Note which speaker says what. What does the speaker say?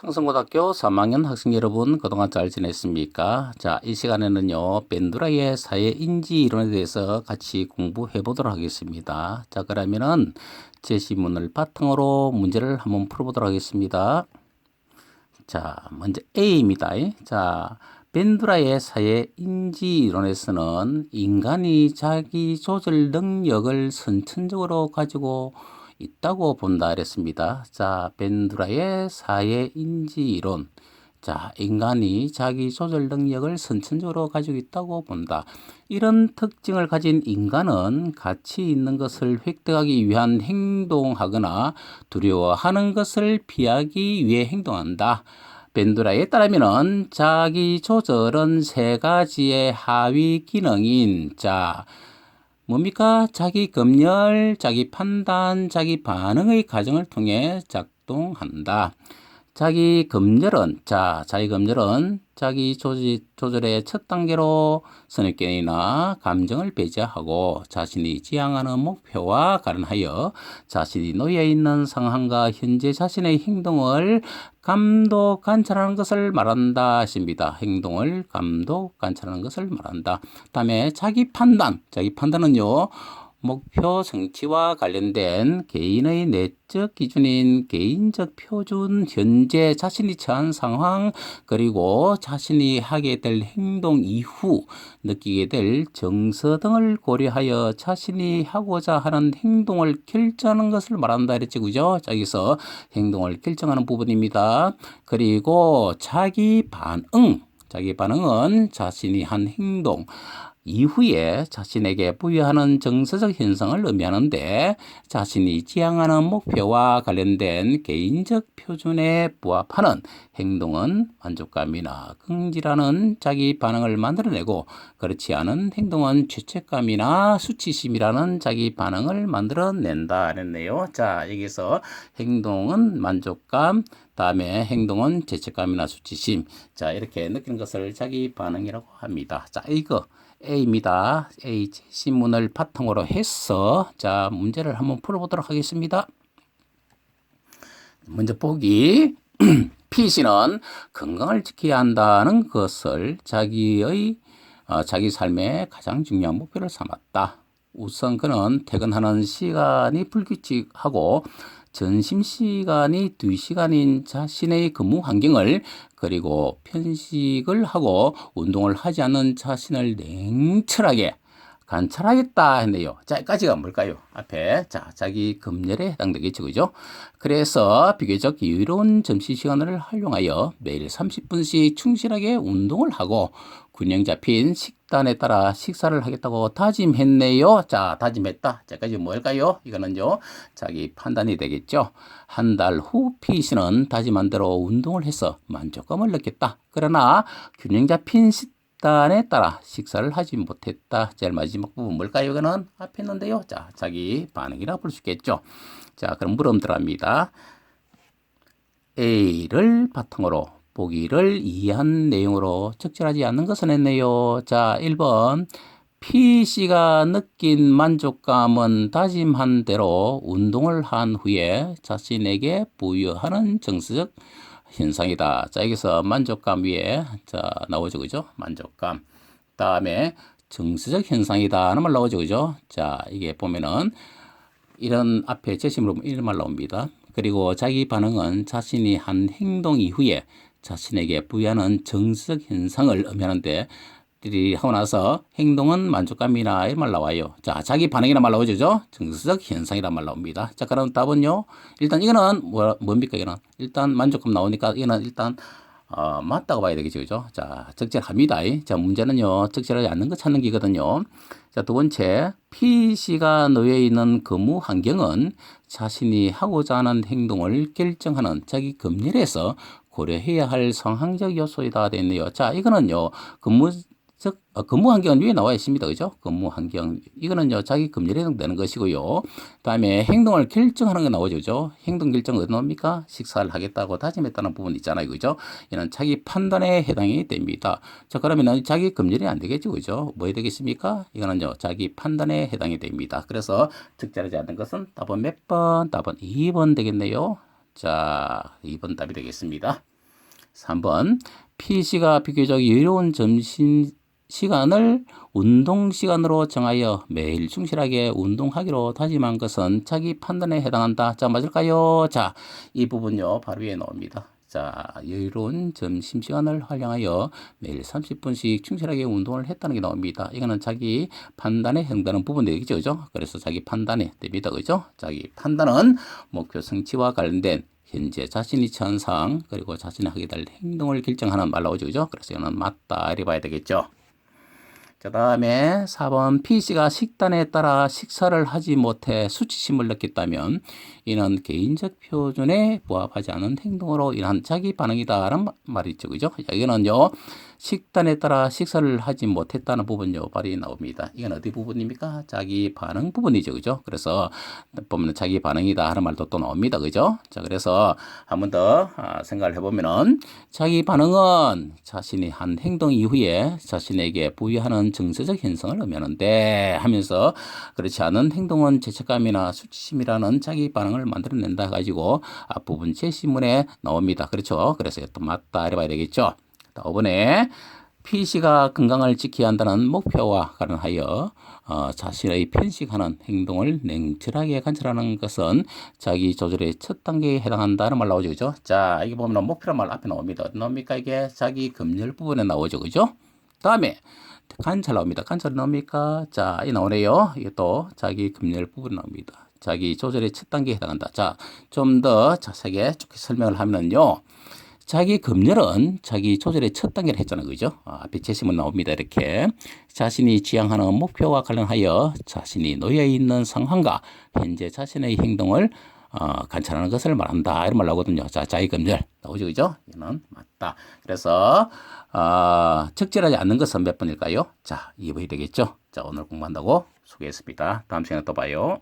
Speaker 1: 청성고등학교 3학년 학생 여러분 그동안 잘 지냈습니까? 자, 이 시간에는요. 벤두라의 사회 인지 이론에 대해서 같이 공부해 보도록 하겠습니다. 자, 그러면은 제시문을 바탕으로 문제를 한번 풀어 보도록 하겠습니다. 자, 먼저 A입니다. 자, 벤두라의 사회 인지 이론에서는 인간이 자기 조절 능력을 선천적으로 가지고 있다고 본다 그랬습니다. 자, 벤두라의 사회 인지 이론. 자, 인간이 자기 조절 능력을 선천적으로 가지고 있다고 본다. 이런 특징을 가진 인간은 가치 있는 것을 획득하기 위한 행동하거나 두려워하는 것을 피하기 위해 행동한다. 벤두라에 따르면은 자기 조절은 세 가지의 하위 기능인 자 뭡니까? 자기 검열, 자기 판단, 자기 반응의 과정을 통해 작동한다. 자기 검열은 자, 자기 검열은 자기 조지, 조절의 첫 단계로 선입견이나 감정을 배제하고 자신이 지향하는 목표와 관련하여 자신이 놓여 있는 상황과 현재 자신의 행동을 감독 관찰하는 것을 말한다 하십니다. 행동을 감독 관찰하는 것을 말한다. 다음에 자기 판단, 자기 판단은요. 목표 성취와 관련된 개인의 내적 기준인 개인적 표준, 현재 자신이 처한 상황, 그리고 자신이 하게 될 행동 이후 느끼게 될 정서 등을 고려하여 자신이 하고자 하는 행동을 결정하는 것을 말한다 그랬지, 그죠? 자, 여기서 행동을 결정하는 부분입니다. 그리고 자기 반응, 자기 반응은 자신이 한 행동, 이후에 자신에게 부여하는 정서적 현상을 의미하는데 자신이 지향하는 목표와 관련된 개인적 표준에 부합하는 행동은 만족감이나 긍지라는 자기 반응을 만들어내고 그렇지 않은 행동은 죄책감이나 수치심이라는 자기 반응을 만들어낸다 그랬네요. 자 여기서 행동은 만족감 다음에 행동은 죄책감이나 수치심 자 이렇게 느끼는 것을 자기 반응이라고 합니다. 자 이거 A입니다. A 신문을 바탕으로 해서 자 문제를 한번 풀어보도록 하겠습니다. 먼저 보기 P씨는 건강을 지켜야 한다는 것을 자기의 어, 자기 삶의 가장 중요한 목표를 삼았다. 우선 그는 퇴근하는 시간이 불규칙하고 점심시간이 2시간인 자신의 근무 환경을 그리고 편식을 하고 운동을 하지 않는 자신을 냉철하게 관찰하겠다 했네요. 자, 여기까지가 뭘까요? 앞에. 자, 자기 검열에 해당되겠죠. 그죠? 그래서 비교적 여유로운 점심 시간을 활용하여 매일 30분씩 충실하게 운동을 하고 균형 잡힌 식 단에 따라 식사를 하겠다고 다짐했네요. 자, 다짐했다. 자까지 뭘까요? 이거는요, 자기 판단이 되겠죠. 한 달 후 P씨는 다짐한 대로 운동을 해서 만족감을 느꼈다. 그러나 균형 잡힌 식 식단에 따라 식사를 하지 못했다. 제일 마지막 부분 뭘까요? 이거는 앞에 있는데요. 자, 자기 반응이라 볼 수 있겠죠. 자, 그럼 물음 들어갑니다. A를 바탕으로 보기를 이해한 내용으로 적절하지 않는 것은 했네요. 자, 1번. P씨가 느낀 만족감은 다짐한 대로 운동을 한 후에 자신에게 부여하는 정서적 현상이다. 자, 여기서 만족감 위에 자, 나오죠. 그죠? 만족감. 다음에 정서적 현상이다. 하는 말 나오죠. 그죠? 자, 이게 보면은 이런 앞에 제시물로 이런 말 나옵니다. 그리고 자기 반응은 자신이 한 행동 이후에 자신에게 부여하는 정서적 현상을 의미하는데 들이 하고 나서 행동은 만족감이나 이런 말 나와요. 자, 자기 반응이란 말 나오죠. 정서적 현상이란 말 나옵니다. 자, 그럼 답은요. 일단 이거는 뭐, 뭡니까, 이거는? 일단 만족감 나오니까 이거는 일단 어, 맞다고 봐야 되겠죠. 그죠? 자, 적절합니다. 자, 문제는요. 적절하지 않는 거 찾는 기거든요. 자, 두 번째. P씨가 놓여 있는 근무 환경은 자신이 하고자 하는 행동을 결정하는 자기 검열에서 고려해야 할 상황적 요소이다 됐네요. 자, 이거는요. 근무 즉 어, 근무 환경은 위에 나와 있습니다. 그죠? 근무 환경 이거는요 자기 금리에 해당되는 것이고요. 그다음에 행동을 결정하는 게 나오죠. 그죠? 행동 결정 어디 나옵니까? 식사를 하겠다고 다짐했다는 부분 있잖아요. 그죠? 이는 자기 판단에 해당이 됩니다. 자 그러면은 자기 금리이 안 되겠죠. 그죠? 뭐 되겠습니까? 이거는요 자기 판단에 해당이 됩니다. 그래서 적절하지 않는 것은 답은 몇 번? 답은 2번 되겠네요. 자, 2번 답이 되겠습니다. 3번 PC가 비교적 여유로운 점심 시간을 운동 시간으로 정하여 매일 충실하게 운동하기로 다짐한 것은 자기 판단에 해당한다. 자, 맞을까요? 자, 이 부분요. 바로 위에 나옵니다. 자, 여유로운 점심 시간을 활용하여 매일 30분씩 충실하게 운동을 했다는 게 나옵니다. 이거는 자기 판단에 해당되는 부분이겠죠. 그죠? 그래서 자기 판단에 됩니다. 그죠? 자기 판단은 목표 성취와 관련된 현재 자신이 처한 상황 그리고 자신이 하게 될 행동을 결정하는 말 나오죠. 그죠? 그래서 이거는 맞다 이래 봐야 되겠죠. 그 다음에 4번 P씨가 식단에 따라 식사를 하지 못해 수치심을 느꼈다면 이는 개인적 표준에 부합하지 않은 행동으로 인한 자기 반응이다 라는 말이 있죠. 그죠? 여기는요. 식단에 따라 식사를 하지 못했다는 부분요. 발이 나옵니다. 이건 어디 부분입니까? 자기 반응 부분이죠. 그죠? 그래서 보면 자기 반응이다 하는 말도 또 나옵니다. 그죠? 자, 그래서 한 번더 아, 생각을 해보면은 자기 반응은 자신이 한 행동 이후에 자신에게 부여하는 정서적 현상을 의미하는데 하면서 그렇지 않은 행동은 죄책감이나 수치심이라는 자기 반응을 만들어낸다 가지고 앞부분 제시문에 나옵니다. 그렇죠? 그래서 또 맞다 이래 봐야 되겠죠? 5번에 PC가 건강을 지켜야 한다는 목표와 관련하여 어, 자신의 편식하는 행동을 냉철하게 관찰하는 것은 자기 조절의 첫 단계에 해당한다는 말 나오죠, 그죠? 자, 이게 보면 목표란 말 앞에 나옵니다. 어디 나옵니까? 이게 자기 검열 부분에 나오죠, 그죠? 다음에 관찰 나옵니다. 관찰 나옵니까? 자, 이 나오네요. 이게 또 자기 검열 부분 나옵니다. 자기 조절의 첫 단계에 해당한다. 자, 좀 더 자세하게 쭉 설명을 하면은요. 자기 검열은 자기 조절의 첫 단계를 했잖아요. 그죠? 아, 앞에 제시문 나옵니다. 이렇게. 자신이 지향하는 목표와 관련하여 자신이 놓여 있는 상황과 현재 자신의 행동을 어, 관찰하는 것을 말한다. 이런 말 나오거든요. 자, 자기 검열. 나오죠. 그죠? 이는 맞다. 그래서, 어, 적절하지 않는 것은 몇 번일까요? 자, 2번이 되겠죠? 자, 오늘 공부한다고 소개했습니다. 다음 시간에 또 봐요.